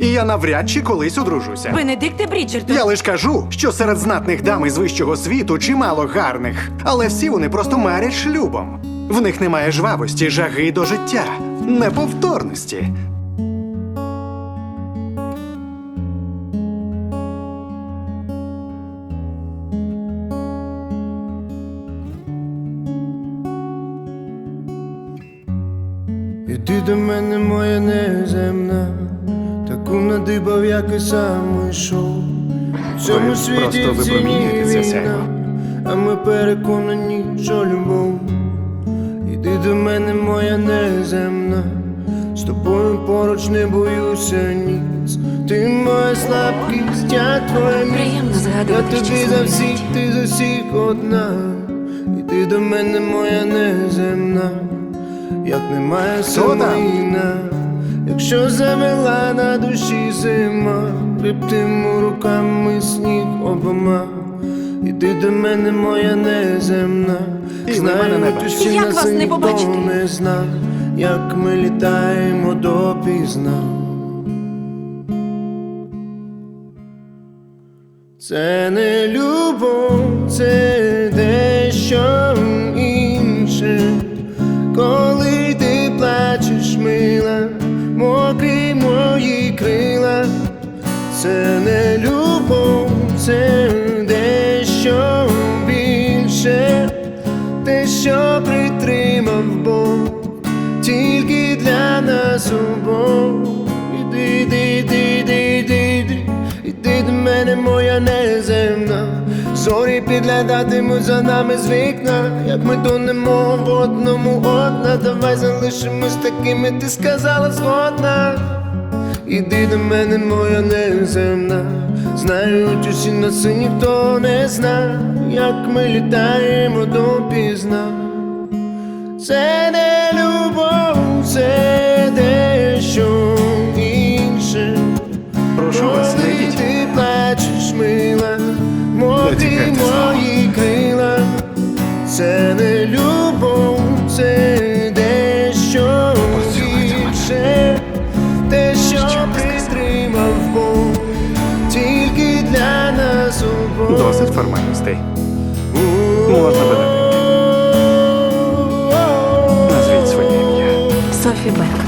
І я навряд чи колись одружуся. Бенедикте Бріджертон. Я лиш кажу, що серед знатних дам із вищого світу чимало гарних, але всі вони просто марять шлюбом. В них немає жвавості, жаги до життя, неповторності. Іди до мене, моя неземна, таку надибав, як і сам йшов. У цьому світі в ціні війна, а ми переконані, що любов. Іди до мене, моя неземна, з тобою поруч не боюся ніц. Ти моя слабкість, я твоя міць. Приємно Я тобі за всіх, ти за всіх одна. Іди до мене, моя неземна, як немає Хто там? самоїна, якщо завела на душі зима, Хребтиму руками сніг обома. Іди до мене, моя неземна, ви не душі Як нас вас не ніхто побачити? не зна, як ми літаємо допізна. Це не любов, це мокрі мої крила. Це не любов, це дещо більше, те, що притримав Бог, тільки для нас обох. Іди, іди, іди, іди, іди, іди, до мене, моя неземна. Зорі підглядатимуть за нами з вікна, як ми тонемо в одному одна. Давай залишимось такими, ти сказала згодна. Іди до мене, моя неземна, знають усі нас і ніхто не зна, як ми літаємо допізна. Це не Це не любов, це дещо більше, те, що притримав Бог, тільки для нас обох. Досить формальностей. Можна видати. Назвіть своє ім'я. Софі Бек.